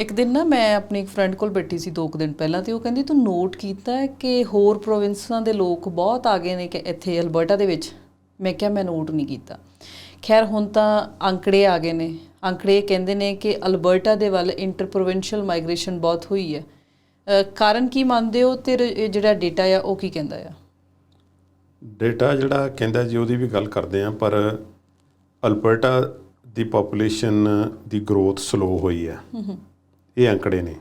ਇੱਕ ਦਿਨ ਨਾ ਮੈਂ ਆਪਣੀ ਇੱਕ ਫਰੈਂਡ ਕੋਲ ਬੈਠੀ ਸੀ ਦੋ ਕੁ ਦਿਨ ਪਹਿਲਾਂ ਤੇ ਉਹ ਕਹਿੰਦੀ ਤੂੰ ਨੋਟ ਕੀਤਾ ਹੈ ਕਿ ਹੋਰ ਪ੍ਰੋਵਿੰਸਾਂ ਦੇ ਲੋਕ ਬਹੁਤ ਆ ਗਏ ਨੇ ਕਿ ਇੱਥੇ ਅਲਬਰਟਾ ਦੇ ਵਿੱਚ? ਮੈਂ ਕਿਹਾ ਮੈਂ ਨੋਟ ਨਹੀਂ ਕੀਤਾ। ਖੈਰ ਹੁਣ ਤਾਂ ਅੰਕੜੇ ਆ ਗਏ ਨੇ। ਅੰਕੜੇ ਕਹਿੰਦੇ ਨੇ ਕਿ ਅਲਬਰਟਾ ਦੇ ਵੱਲ ਇੰਟਰ ਪ੍ਰੋਵਿੰਸ਼ੀਅਲ ਮਾਈਗ੍ਰੇਸ਼ਨ ਬਹੁਤ ਹੋਈ ਹੈ। ਕਾਰਨ ਕੀ ਮੰਨਦੇ ਹੋ ਤੇ ਇਹ ਜਿਹੜਾ ਡੇਟਾ ਆ ਉਹ ਕੀ ਕਹਿੰਦਾ ਆ? ਡੇਟਾ ਜਿਹੜਾ ਕਹਿੰਦਾ ਜੀ ਉਹਦੀ ਵੀ ਗੱਲ ਕਰਦੇ ਆ ਪਰ ਅਲਬਰਟਾ ਦੀ ਪੋਪੂਲੇਸ਼ਨ ਦੀ ਗਰੋਥ ਸਲੋ ਹੋਈ ਹੈ। ਇਹ ਅੰਕੜੇ ਨੇ।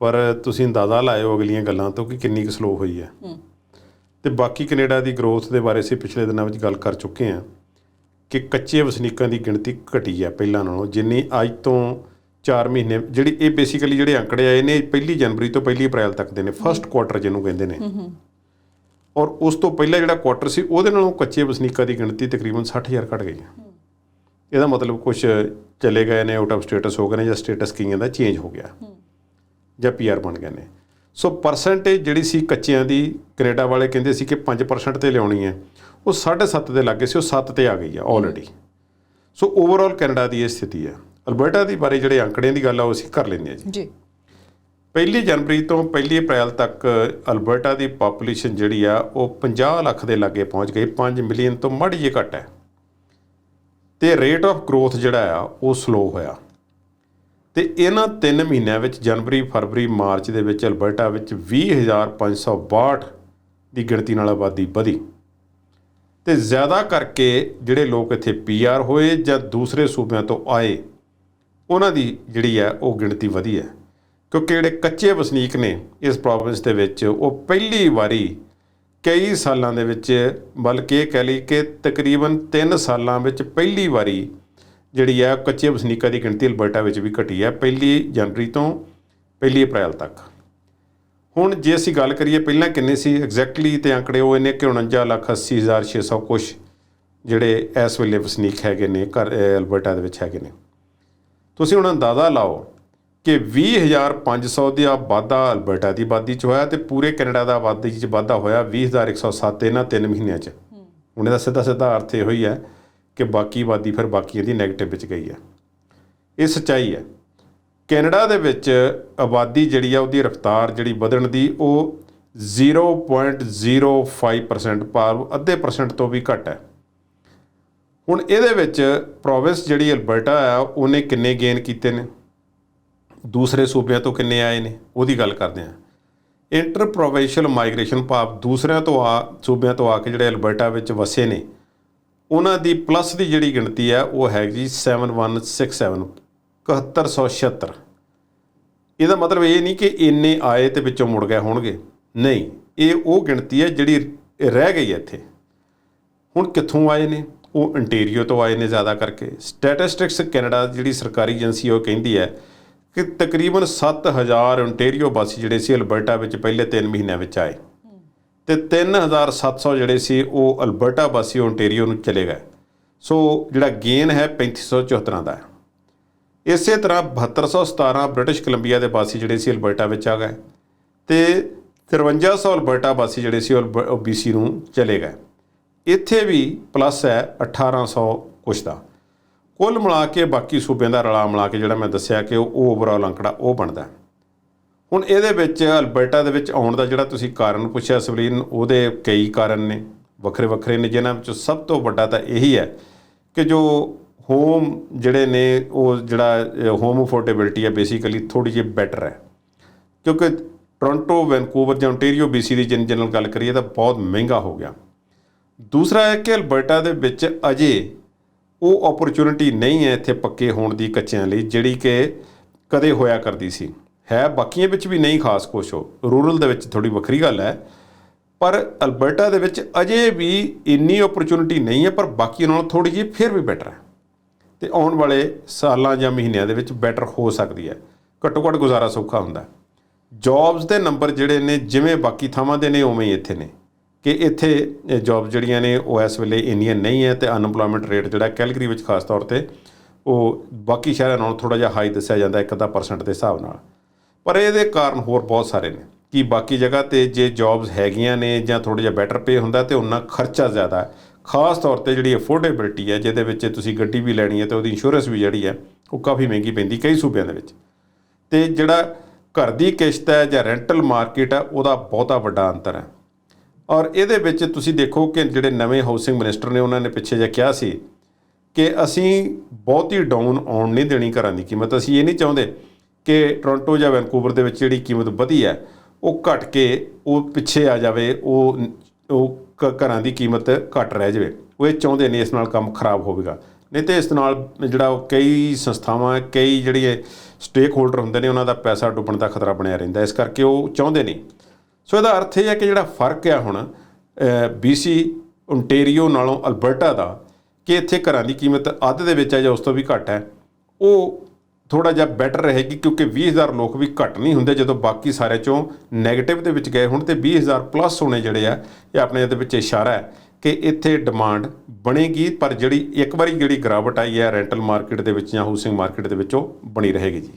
ਪਰ ਤੁਸੀਂ ਅੰਦਾਜ਼ਾ ਲਾਇਓ ਅਗਲੀਆਂ ਗੱਲਾਂ ਤੋਂ ਕਿ ਕਿੰਨੀ ਕੁ ਸਲੋ ਹੋਈ ਹੈ। ਤੇ ਬਾਕੀ ਕੈਨੇਡਾ ਦੀ ਗਰੋਥ ਦੇ ਬਾਰੇ ਅਸੀਂ ਪਿਛਲੇ ਦਿਨਾਂ ਵਿੱਚ ਗੱਲ ਕਰ ਚੁੱਕੇ ਹਾਂ ਕਿ ਕੱਚੇ ਵਸਨੀਕਾਂ ਦੀ ਗਿਣਤੀ ਘਟੀ ਹੈ ਪਹਿਲਾਂ ਨਾਲੋਂ ਜਿੰਨੀ ਅੱਜ ਤੋਂ 4 ਮਹੀਨੇ ਜਿਹੜੀ ਇਹ ਬੇਸਿਕਲੀ ਜਿਹੜੇ ਅੰਕੜੇ ਆਏ ਨੇ ਪਹਿਲੀ ਜਨਵਰੀ ਤੋਂ ਪਹਿਲੀ ਅਪ੍ਰੈਲ ਤੱਕ ਦੇ ਨੇ ਫਰਸਟ ਕੁਆਟਰ ਜਿਹਨੂੰ ਕਹਿੰਦੇ ਨੇ। ਔਰ ਉਸ ਤੋਂ ਪਹਿਲਾਂ ਜਿਹੜਾ ਕੁਆਟਰ ਸੀ ਉਹਦੇ ਨਾਲੋਂ ਕੱਚੇ ਵਸਨੀਕਾਂ ਦੀ ਗਿਣਤੀ ਤਕਰੀਬਨ 60000 ਘਟ ਗਈ ਹੈ। ਇਹਦਾ ਮਤਲਬ ਕੁਝ ਚਲੇ ਗਏ ਨੇ ਆਊਟ ਆਫ ਸਟੇਟਸ ਹੋ ਗਏ ਨੇ ਜਾਂ ਸਟੇਟਸ ਕਈਆਂ ਦਾ ਚੇਂਜ ਹੋ ਗਿਆ। ਜਾਂ ਪੀਆਰ ਬਣ ਗਏ ਨੇ। ਸੋ ਪਰਸੈਂਟੇਜ ਜਿਹੜੀ ਸੀ ਕੱਚਿਆਂ ਦੀ ਕੈਨੇਡਾ ਵਾਲੇ ਕਹਿੰਦੇ ਸੀ ਕਿ 5% ਤੇ ਲਿਆਉਣੀ ਹੈ। ਉਹ 7.5 ਦੇ ਲੱਗੇ ਸੀ ਉਹ 7 ਤੇ ਆ ਗਈ ਹੈ ਆਲਰੇਡੀ ਸੋ ਓਵਰਆਲ ਕੈਨੇਡਾ ਦੀ ਇਹ ਸਥਿਤੀ ਹੈ। ਅਲਬਰਟਾ ਦੀ ਬਾਰੇ ਜਿਹੜੇ ਅੰਕੜਿਆਂ ਦੀ ਗੱਲ ਆ ਉਹ ਅਸੀਂ ਕਰ ਲੈਂਦੇ ਹਾਂ ਜੀ। ਜੀ। ਪਹਿਲੀ ਜਨਵਰੀ ਤੋਂ ਪਹਿਲੀ ਅਪ੍ਰੈਲ ਤੱਕ ਅਲਬਰਟਾ ਦੀ ਪੋਪੂਲੇਸ਼ਨ ਜਿਹੜੀ ਆ ਉਹ 50 ਲੱਖ ਦੇ ਲਾਗੇ ਪਹੁੰਚ ਗਈ। 5 ਮਿਲੀਅਨ ਤੋਂ ਮਾੜੀ ਜਿਹੀ ਘੱਟ ਹੈ। ਤੇ ਰੇਟ ਆਫ ਗਰੋਥ ਜਿਹੜਾ ਆ, ਉਹ ਸਲੋ ਹੋਇਆ। ਤੇ ਇਹਨਾਂ 3 ਮਹੀਨਿਆਂ ਵਿੱਚ ਜਨਵਰੀ, ਫਰਵਰੀ, ਮਾਰਚ ਦੇ ਵਿੱਚ ਅਲਬਰਟਾ ਵਿੱਚ 20562 ਦੀ ਗਿਣਤੀ ਨਾਲ ਆਬਾਦੀ ਵਧੀ। ਤੇ ਜ਼ਿਆਦਾ ਕਰਕੇ ਜਿਹੜੇ ਲੋਕ ਇੱਥੇ ਪੀਆਰ ਹੋਏ ਜਾਂ ਦੂਸਰੇ ਸੂਬਿਆਂ ਤੋਂ ਆਏ, ਉਹਨਾਂ ਦੀ ਜਿਹੜੀ ਹੈ, ਉਹ ਗਿਣਤੀ ਵਧੀ ਹੈ। ਕਿਉਂਕਿ ਜਿਹੜੇ ਕੱਚੇ ਵਸਨੀਕ ਨੇ ਇਸ ਪ੍ਰੋਵਿੰਸ ਦੇ ਵਿੱਚ, ਉਹ ਪਹਿਲੀ ਵਾਰੀ ਕਈ ਸਾਲਾਂ ਦੇ ਵਿੱਚ, ਬਲਕਿ ਇਹ ਕਹਿ ਲਈ ਕਿ ਤਕਰੀਬਨ 3 ਸਾਲਾਂ ਵਿੱਚ ਪਹਿਲੀ ਵਾਰੀ ਜਿਹੜੀ ਹੈ ਕੱਚੇ ਵਸਨੀਕਾਂ ਦੀ ਗਿਣਤੀ ਅਲਬਰਟਾ ਵਿੱਚ ਵੀ ਘਟੀ ਹੈ, ਪਹਿਲੀ ਜਨਵਰੀ ਤੋਂ ਪਹਿਲੀ ਅਪ੍ਰੈਲ ਤੱਕ। ਹੁਣ ਜੇ ਅਸੀਂ ਗੱਲ ਕਰੀਏ ਪਹਿਲਾਂ ਕਿੰਨੇ ਸੀ ਐਗਜ਼ੈਕਟਲੀ ਤੇ ਅੰਕੜੇ ਉਹ ਇਹਨੇ ਕਿ 49 ਲੱਖ 80 ਹਜ਼ਾਰ 600 ਕੁਛ ਜਿਹੜੇ ਇਸ ਵੇਲੇ ਵਸਨੀਕ ਹੈਗੇ ਨੇ, ਘਰ ਅਲਬਰਟਾ ਦੇ ਵਿੱਚ ਹੈਗੇ ਨੇ। ਤੁਸੀਂ ਹੁਣ ਅੰਦਾਜ਼ਾ ਲਾਓ ਕਿ 20500 ਦਾ ਵਾਧਾ ਅਲਬਰਟਾ ਦੀ ਆਬਾਦੀ 'ਚ ਹੋਇਆ ਤੇ ਪੂਰੇ ਕੈਨੇਡਾ ਦਾ ਆਬਾਦੀ 'ਚ ਵਾਧਾ ਹੋਇਆ 20107 ਇਹਨਾਂ 3 ਮਹੀਨਿਆਂ 'ਚ। ਹੁਣ ਇਹਦਾ ਸਿੱਧਾ ਸਿੱਧਾ ਅਰਥ ਇਹੋ ਹੀ ਹੈ ਕਿ ਬਾਕੀ ਆਬਾਦੀ ਫਿਰ ਬਾਕੀਆਂ ਦੀ ਨੈਗੇਟਿਵ ਵਿੱਚ ਗਈ ਹੈ। ਇਹ ਸੱਚਾਈ ਹੈ। ਕੈਨੇਡਾ ਦੇ ਵਿੱਚ ਆਬਾਦੀ ਜਿਹੜੀ ਆ ਉਹਦੀ ਰਫ਼ਤਾਰ ਜਿਹੜੀ ਵਧਣ ਦੀ ਉਹ 0.05% ਭਾਵ ਅੱਧੇ ਪਰਸੈਂਟ ਤੋਂ ਵੀ ਘੱਟ ਹੈ। ਹੁਣ ਇਹਦੇ ਵਿੱਚ ਪ੍ਰੋਵਿੰਸ ਜਿਹੜੀ ਅਲਬਰਟਾ ਆ ਉਹਨੇ ਕਿੰਨੇ ਗੇਨ ਕੀਤੇ ਨੇ? ਦੂਸਰੇ ਸੂਬਿਆਂ ਤੋਂ ਕਿੰਨੇ ਆਏ ਨੇ, ਉਹਦੀ ਗੱਲ ਕਰਦੇ ਹਾਂ। ਇੰਟਰ ਪ੍ਰੋਵਿੰਸ਼ੀਅਲ ਮਾਈਗ੍ਰੇਸ਼ਨ ਭਾਵ ਦੂਸਰਿਆਂ ਤੋਂ ਆ, ਸੂਬਿਆਂ ਤੋਂ ਆ ਕੇ ਜਿਹੜੇ ਅਲਬਰਟਾ ਵਿੱਚ ਵਸੇ ਨੇ, ਉਹਨਾਂ ਦੀ ਪਲੱਸ ਦੀ ਜਿਹੜੀ ਗਿਣਤੀ ਹੈ, ਉਹ ਹੈ ਜੀ 7167 7176 ਇਹਦਾ ਮਤਲਬ ਇਹ ਨਹੀਂ ਕਿ ਇੰਨੇ ਆਏ ਤੇ ਵਿੱਚੋਂ ਮੁੜ ਗਏ ਹੋਣਗੇ। ਨਹੀਂ, ਇਹ ਉਹ ਗਿਣਤੀ ਹੈ ਜਿਹੜੀ ਰਹਿ ਗਈ ਹੈ ਇੱਥੇ। ਹੁਣ ਕਿੱਥੋਂ ਆਏ ਨੇ? ਉਹ ਇੰਟੀਰੀਅਰ ਤੋਂ ਆਏ ਨੇ ਜ਼ਿਆਦਾ ਕਰਕੇ। ਸਟੈਟਿਸਟਿਕਸ ਕੈਨੇਡਾ ਜਿਹੜੀ ਸਰਕਾਰੀ ਏਜੰਸੀ ਉਹ ਕਹਿੰਦੀ ਹੈ ਕਿ ਤਕਰੀਬਨ 7000 ਇੰਟੀਰੀਓ ਵਾਸੀ ਜਿਹੜੇ ਸੀ ਅਲਬਰਟਾ ਵਿੱਚ ਪਹਿਲੇ 3 ਮਹੀਨਿਆਂ ਵਿੱਚ ਆਏ। ਤੇ 3700 ਜਿਹੜੇ ਸੀ ਉਹ ਅਲਬਰਟਾ ਵਾਸੀ ਓਨਟਾਰੀਓ ਨੂੰ ਚਲੇ ਗਏ। ਸੋ ਜਿਹੜਾ ਗੇਨ ਹੈ 3574 ਦਾ ਇਸੇ ਤਰ੍ਹਾਂ 7217 ਬ੍ਰਿਟਿਸ਼ ਕੋਲੰਬੀਆ ਦੇ ਵਾਸੀ ਜਿਹੜੇ ਸੀ ਅਲਬਰਟਾ ਵਿੱਚ ਆ ਗਏ ਤੇ 5300 ਅਲਬਰਟਾ ਵਾਸੀ ਜਿਹੜੇ ਸੀ ਉਹ BC ਨੂੰ ਚਲੇ ਗਏ। ਇੱਥੇ ਵੀ ਪਲੱਸ ਹੈ 1800 ਕੁਛ ਦਾ। ਕੁੱਲ ਮਿਲਾ ਕੇ ਬਾਕੀ ਸੂਬਿਆਂ ਦਾ ਰਲਾ ਮਿਲਾ ਕੇ ਜਿਹੜਾ ਮੈਂ ਦੱਸਿਆ ਕਿ ਉਹ ਓਵਰਆਲ ਅੰਕੜਾ ਉਹ ਬਣਦਾ ਹੁਣ ਇਹਦੇ ਵਿੱਚ ਅਲਬਰਟਾ ਦੇ ਵਿੱਚ ਆਉਣ ਦਾ ਜਿਹੜਾ ਤੁਸੀਂ ਕਾਰਨ ਪੁੱਛਿਆ ਸਵਲੀਨ ਉਹਦੇ ਕਈ ਕਾਰਨ ਨੇ, ਵੱਖਰੇ ਵੱਖਰੇ ਨੇ, ਜਿਨ੍ਹਾਂ ਵਿੱਚੋਂ ਸਭ ਤੋਂ ਵੱਡਾ ਤਾਂ ਇਹੀ ਹੈ ਕਿ ਜੋ ਹੋਮ ਜਿਹੜੇ ਨੇ, ਉਹ ਜਿਹੜਾ ਹੋਮ ਅਫੋਰਡੇਬਿਲਟੀ ਹੈ ਬੇਸਿਕਲੀ ਥੋੜੀ ਜਿਹੀ ਬੈਟਰ ਹੈ। ਕਿਉਂਕਿ ਟੋਰਾਂਟੋ ਵੈਨਕੂਵਰ ਜਾਂ ontario BC ਦੀ ਜਿਨ ਜਨਰਲ ਗੱਲ ਕਰੀਏ ਤਾਂ ਬਹੁਤ ਮਹਿੰਗਾ ਹੋ ਗਿਆ। ਦੂਸਰਾ ਹੈ ਕਿ ਅਲਬਰਟਾ ਦੇ ਵਿੱਚ ਅਜੇ ਉਹ ਓਪਰਚੁਨਿਟੀ ਨਹੀਂ ਹੈ ਇੱਥੇ ਪੱਕੇ ਹੋਣ ਦੀ ਕੱਚਿਆਂ ਲਈ, ਜਿਹੜੀ ਕਿ ਕਦੇ ਹੋਇਆ ਕਰਦੀ ਸੀ। ਹੈ, ਬਾਕੀਆਂ ਵਿੱਚ ਵੀ ਨਹੀਂ ਖਾਸ ਕੁਛ ਹੋ ਰੂਰਲ ਦੇ ਵਿੱਚ ਥੋੜੀ ਵੱਖਰੀ ਗੱਲ ਹੈ। ਪਰ ਅਲਬਰਟਾ ਦੇ ਵਿੱਚ ਅਜੇ ਵੀ ਇੰਨੀ ਓਪਰਚੁਨਿਟੀ ਨਹੀਂ ਹੈ, ਪਰ ਬਾਕੀਆਂ ਨਾਲੋਂ ਥੋੜੀ ਜਿਹੀ ਫਿਰ ਵੀ ਬੈਟਰ ਹੈ। ਤੇ ਆਉਣ ਵਾਲੇ ਸਾਲਾਂ ਜਾਂ ਮਹੀਨਿਆਂ ਦੇ ਵਿੱਚ ਬੈਟਰ ਹੋ ਸਕਦੀ ਹੈ। ਘੱਟੋ ਘੱਟ ਗੁਜ਼ਾਰਾ ਸੌਖਾ ਹੁੰਦਾ ਜੌਬਸ ਦੇ ਨੰਬਰ ਜਿਹੜੇ ਨੇ, ਜਿਵੇਂ ਬਾਕੀ ਥਾਵਾਂ ਦੇ ਨੇ, ਉਵੇਂ ਹੀ ਇੱਥੇ ਨੇ। ਕਿ ਇੱਥੇ ਜੌਬ ਜਿਹੜੀਆਂ ਨੇ ਉਹ ਇਸ ਵੇਲੇ ਇੰਨੀਆਂ ਨਹੀਂ ਹੈ ਤੇ ਅਨਪਲੋਇਮੈਂਟ ਰੇਟ ਜਿਹੜਾ ਕੈਲਗਰੀ ਵਿੱਚ ਖਾਸ ਤੌਰ ਤੇ ਉਹ ਬਾਕੀ ਸ਼ਹਿਰਾਂ ਨਾਲੋਂ ਥੋੜਾ ਜਿਹਾ ਹਾਈ ਦੱਸਿਆ ਜਾਂਦਾ ਇੱਕ ਅੱਧਾ ਪਰਸੈਂਟ ਦੇ ਹਿਸਾਬ ਨਾਲ। ਪਰ ਇਹਦੇ ਕਾਰਨ ਹੋਰ ਬਹੁਤ ਸਾਰੇ ਨੇ ਕਿ ਬਾਕੀ ਜਗ੍ਹਾ ਤੇ ਜੇ ਜੌਬਸ ਹੈਗੀਆਂ ਨੇ ਜਾਂ ਥੋੜਾ ਜਿਹਾ ਬੈਟਰ ਪੇ ਹੁੰਦਾ ਤੇ ਉਹਨਾਂ ਖਰਚਾ ਜ਼ਿਆਦਾ ਹੈ। ਖਾਸ ਤੌਰ ਤੇ ਜਿਹੜੀ ਅਫੋਰਡੇਬਿਲਟੀ ਹੈ, ਜਿਹਦੇ ਵਿੱਚ ਤੁਸੀਂ ਗੱਡੀ ਵੀ ਲੈਣੀ ਹੈ ਤੇ ਉਹਦੀ ਇੰਸ਼ੋਰੈਂਸ ਵੀ ਜਿਹੜੀ ਹੈ, ਉਹ ਕਾਫੀ ਮਹਿੰਗੀ ਪੈਂਦੀ ਕਈ ਸੂਬਿਆਂ ਦੇ ਵਿੱਚ। ਤੇ ਜਿਹੜਾ ਘਰ ਦੀ ਕਿਸ਼ਤ ਹੈ ਜਾਂ ਰੈਂਟਲ ਮਾਰਕੀਟ ਹੈ, ਉਹਦਾ ਬਹੁਤਾ ਵੱਡਾ ਅੰਤਰ ਹੈ। ਔਰ ਇਹਦੇ ਵਿੱਚ ਤੁਸੀਂ ਦੇਖੋ ਕਿ ਜਿਹੜੇ ਨਵੇਂ ਹਾਊਸਿੰਗ ਮਿਨਿਸਟਰ ਨੇ, ਉਹਨਾਂ ਨੇ ਪਿੱਛੇ ਜਿਹਾ ਕਿਹਾ ਸੀ ਕਿ ਅਸੀਂ ਬਹੁਤੀ ਡਾਊਨ ਆਉਣ ਨਹੀਂ ਦੇਣੀ ਘਰਾਂ ਦੀ ਕੀਮਤ। ਅਸੀਂ ਇਹ ਨਹੀਂ ਚਾਹੁੰਦੇ ਕਿ ਟੋਰਾਂਟੋ ਜਾਂ ਵੈਨਕੂਵਰ ਦੇ ਵਿੱਚ ਜਿਹੜੀ ਕੀਮਤ ਵਧੀ ਹੈ, ਉਹ ਘਟ ਕੇ ਉਹ ਪਿੱਛੇ ਆ ਜਾਵੇ, ਉਹ ਉਹ ਘਰਾਂ ਦੀ ਕੀਮਤ ਘਟ ਰਹਿ ਜਾਵੇ। ਉਹ ਇਹ ਚਾਹੁੰਦੇ ਨੇ ਇਸ ਨਾਲ ਕੰਮ ਖਰਾਬ ਹੋਵੇਗਾ। ਨਹੀਂ ਤੇ ਇਸ ਨਾਲ ਜਿਹੜਾ ਉਹ ਕਈ ਸੰਸਥਾਵਾਂ, ਕਈ ਜਿਹੜੇ ਸਟੇਕ ਹੋਲਡਰ ਹੁੰਦੇ ਨੇ, ਉਹਨਾਂ ਦਾ ਪੈਸਾ ਡੁੱਬਣ ਦਾ ਖਤਰਾ ਬਣਿਆ ਰਹਿੰਦਾ। ਇਸ ਕਰਕੇ ਉਹ ਚਾਹੁੰਦੇ ਨਹੀਂ ਸੋ ਇਹਦਾ ਅਰਥ ਇਹ ਹੈ ਕਿ ਜਿਹੜਾ ਫ਼ਰਕ ਆ ਹੁਣ BC ਓਨਟਾਰੀਓ ਨਾਲੋਂ ਅਲਬਰਟਾ ਦਾ, ਕਿ ਇੱਥੇ ਘਰਾਂ ਦੀ ਕੀਮਤ ਅੱਧ ਦੇ ਵਿੱਚ ਹੈ ਜਾਂ ਉਸ ਤੋਂ ਵੀ ਘੱਟ ਹੈ, ਉਹ ਥੋੜਾ ਜਿਹਾ ਬੈਟਰ ਰਹੇਗੀ ਕਿਉਂਕਿ 20000 ਲੋਕ ਵੀ ਘੱਟ ਨਹੀਂ ਹੁੰਦੇ ਜਦੋਂ ਬਾਕੀ ਸਾਰੇ ਚੋਂ 네ਗੇਟਿਵ ਦੇ ਵਿੱਚ ਗਏ ਹੁਣ ਤੇ 20000 ਪਲੱਸ ਹੋਣੇ ਜਿਹੜੇ ਆ, ਇਹ ਆਪਣੇ ਇਹਦੇ ਵਿੱਚ ਇਸ਼ਾਰਾ ਹੈ ਕਿ ਇੱਥੇ ਡਿਮਾਂਡ ਬਣੇਗੀ, ਪਰ ਜਿਹੜੀ ਇੱਕ ਵਾਰੀ ਜਿਹੜੀ ਗਿਰਾਵਟ ਆਈ ਹੈ ਰੈਂਟਲ ਮਾਰਕੀਟ ਦੇ ਵਿੱਚ ਜਾਂ ਹਾਊਸਿੰਗ ਮਾਰਕੀਟ ਦੇ ਵਿੱਚ, ਉਹ ਬਣੀ ਰਹੇਗੀ ਜੀ।